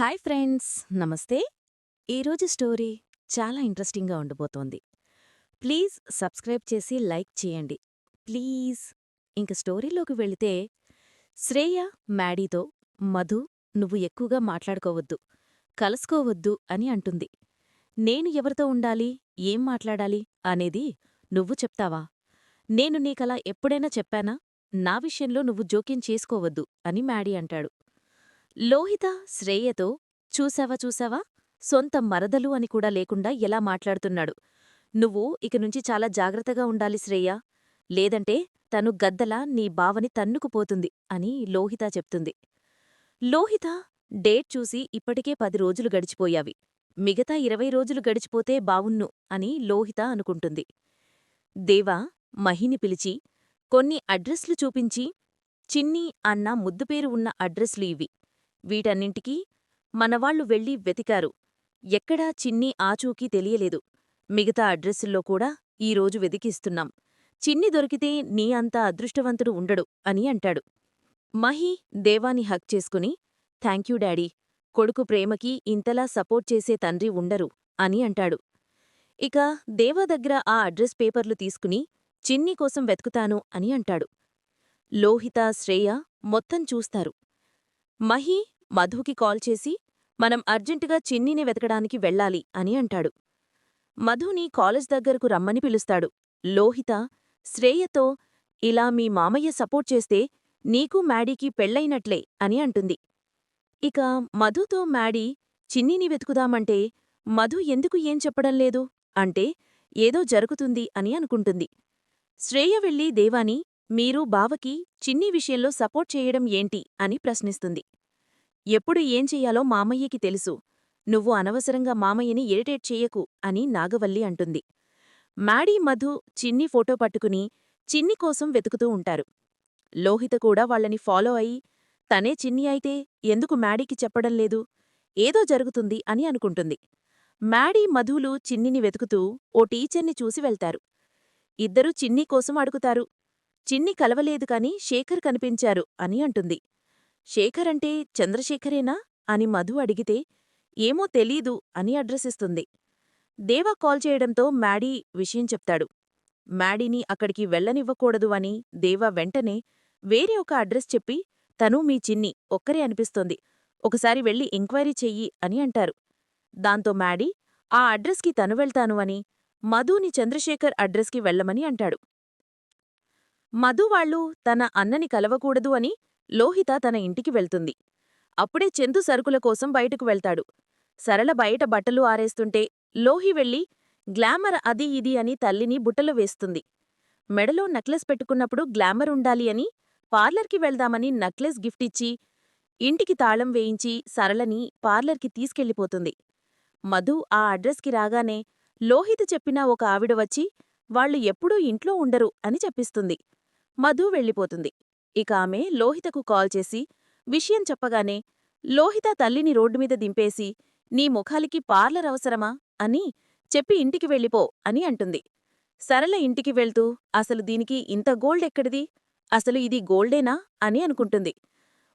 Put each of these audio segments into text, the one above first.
Hi friends నమస్తే. ఈరోజు story చాలా ఇంట్రెస్టింగ్గా ఉండబోతోంది. ప్లీజ్ సబ్స్క్రైబ్ చేసి లైక్ చేయండి. ప్లీజ్ ఇంక స్టోరీలోకి వెళితే శ్రేయ మ్యాడీతో మధు నువ్వు ఎక్కువగా మాట్లాడుకోవద్దు కలుసుకోవద్దు అని అంటుంది. నేను ఎవరితో ఉండాలి ఏం మాట్లాడాలి అనేది నువ్వు చెప్తావా? నేను నీకలా ఎప్పుడైనా చెప్పానా? నా విషయంలో నువ్వు జోక్యం చేసుకోవద్దు అని మ్యాడీ అంటాడు. లోహిత శ్రేయతో చూశావా చూశావా సొంత మరదలు అని కూడా లేకుండా ఎలా మాట్లాడుతున్నాడు? నువ్వు ఇక నుంచి చాలా జాగ్రత్తగా ఉండాలి శ్రేయ. లేదంటే తను గద్దలా నీ బావని తన్నుకుపోతుంది అని లోహిత చెప్తుంది. లోహిత డేట్ చూసి ఇప్పటికే పది రోజులు గడిచిపోయావి. మిగతా ఇరవై రోజులు గడిచిపోతే బావున్ను అని లోహిత అనుకుంటుంది. దేవా మహిని పిలిచి కొన్ని అడ్రస్లు చూపించి చిన్ని అన్న ముద్దుపేరు ఉన్న అడ్రస్లు ఇవి వీటన్నింటికీ మనవాళ్ళు వెళ్ళి వెతికారు. ఎక్కడా చిన్ని ఆచూకీ తెలియలేదు. మిగతా అడ్రస్సుల్లో కూడా ఈరోజు వెతికిస్తున్నాం. చిన్ని దొరికితే నీ అంత అదృష్టవంతుడు ఉండడు అని అంటాడు. మహి దేవాని హక్ చేసుకుని థ్యాంక్యూ డాడీ కొడుకు ప్రేమకి ఇంతలా సపోర్ట్ చేసే తండ్రి ఉండరు అని అంటాడు. ఇక దేవా దగ్గర ఆ అడ్రస్ పేపర్లు తీసుకుని చిన్ని కోసం వెతుకుతాను అని అంటాడు. లోహిత శ్రేయ మొత్తం చూస్తారు. మహి మధుకి కాల్ చేసి మనం అర్జెంటుగా చిన్నిని వెతకడానికి వెళ్ళాలి అని అంటాడు. మధుని కాలేజ్ దగ్గరకు రమ్మని పిలుస్తాడు. లోహిత శ్రేయతో ఇలా మీ మామయ్య సపోర్ట్ చేస్తే నీకు మ్యాడీకి పెళ్ళైనట్లే అని అంటుంది. ఇక మధుతో మ్యాడీ చిన్నీని వెతుకుదామంటే మధు ఎందుకు ఏం చెప్పడం లేదు? అంటే ఏదో జరుగుతుంది అని అనుకుంటుంది. శ్రేయ వెళ్ళి దేవాని మీరు బావకి చిన్ని విషయంలో సపోర్ట్ చేయడం ఏంటి అని ప్రశ్నిస్తుంది. ఎప్పుడు ఏం చెయ్యాలో మామయ్యకి తెలుసు. నువ్వు అనవసరంగా మామయ్యని ఇరిటేట్ చెయ్యకు అని నాగవల్లి అంటుంది. మ్యాడీ మధు చిన్ని ఫోటో పట్టుకుని చిన్ని కోసం వెతుకుతూ ఉంటారు. లోహిత కూడా వాళ్ళని ఫాలో అయి తనే చిన్ని అయితే ఎందుకు మ్యాడీకి చెప్పడం లేదు? ఏదో జరుగుతుంది అని అనుకుంటుంది. మ్యాడీ మధులు చిన్నిని వెతుకుతూ ఓ టీచర్ని చూసి వెళ్తారు. ఇద్దరూ చిన్ని కోసం అడుగుతారు. చిన్ని కలవలేదు కాని శేఖర్ కనిపించారు అని అంటుంది. శేఖర్ అంటే చంద్రశేఖరేనా? అని మధు అడిగితే ఏమో తెలీదు అని అడ్రస్ ఇస్తుంది దేవా కాల్ చేయడంతో మ్యాడీ విషయం చెప్తాడు. మ్యాడీని అక్కడికి వెళ్ళనివ్వకూడదు అని దేవా వెంటనే వేరే ఒక అడ్రస్ చెప్పి తను మీ చిన్ని ఒక్కరే అనిపిస్తోంది. ఒకసారి వెళ్ళి ఎంక్వైరీ చెయ్యి అని అంటారు. దాంతో మ్యాడీ ఆ అడ్రస్కి తను వెళ్తాను అని మధుని చంద్రశేఖర్ అడ్రస్కి వెళ్ళమని అంటాడు. మధు వాళ్ళు తన అన్నని కలవకూడదు అని లోహిత తన ఇంటికి వెళ్తుంది. అప్పుడే చందు సరుకుల కోసం బయటకు వెళ్తాడు. సరళ బయట బట్టలు ఆరేస్తుంటే లోహి వెళ్ళి గ్లామర్ అది ఇది అని తల్లిని బుట్టలో వేస్తుంది. మెడలో నక్లెస్ పెట్టుకున్నప్పుడు గ్లామర్ ఉండాలి అని పార్లర్కి వెళ్దామని నక్లెస్ గిఫ్టిచ్చి ఇంటికి తాళం వేయించి సరళని పార్లర్కి తీసుకెళ్ళిపోతుంది. మధు ఆ అడ్రస్కి రాగానే లోహిత చెప్పిన ఒక ఆవిడ వచ్చి వాళ్ళు ఎప్పుడూ ఇంట్లో ఉండరు అని చెప్పిస్తుంది. మధు వెళ్ళిపోతుంది. ఇక ఆమె లోహితకు కాల్ చేసి విషయం చెప్పగానే లోహిత తల్లిని రోడ్డుమీద దింపేసి నీ ముఖాలికి పార్లర్ అవసరమా అని చెప్పి ఇంటికి వెళ్ళిపో అని అంటుంది. సరళ ఇంటికి వెళ్తూ అసలు దీనికి ఇంత గోల్డ్ ఎక్కడిది? అసలు ఇది గోల్డేనా అని అనుకుంటుంది.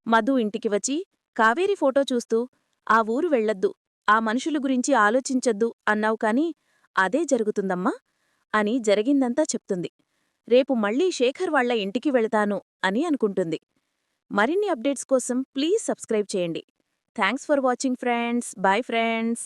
మధు ఇంటికి వచ్చి కావేరి ఫోటో చూస్తూ ఆ ఊరు వెళ్ళొద్దు ఆ మనుషుల గురించి ఆలోచించొద్దు అన్నావు కాని అదే జరుగుతుందమ్మా అని జరిగిందంతా చెప్తుంది. రేపు మళ్ళీ శేఖర్ వాళ్ళ ఇంటికి వెళతాను అని అనుకుంటుంది. మరిన్ని అప్డేట్స్ కోసం ప్లీజ్ సబ్స్క్రైబ్ చేయండి. Thanks for watching friends. Bye friends.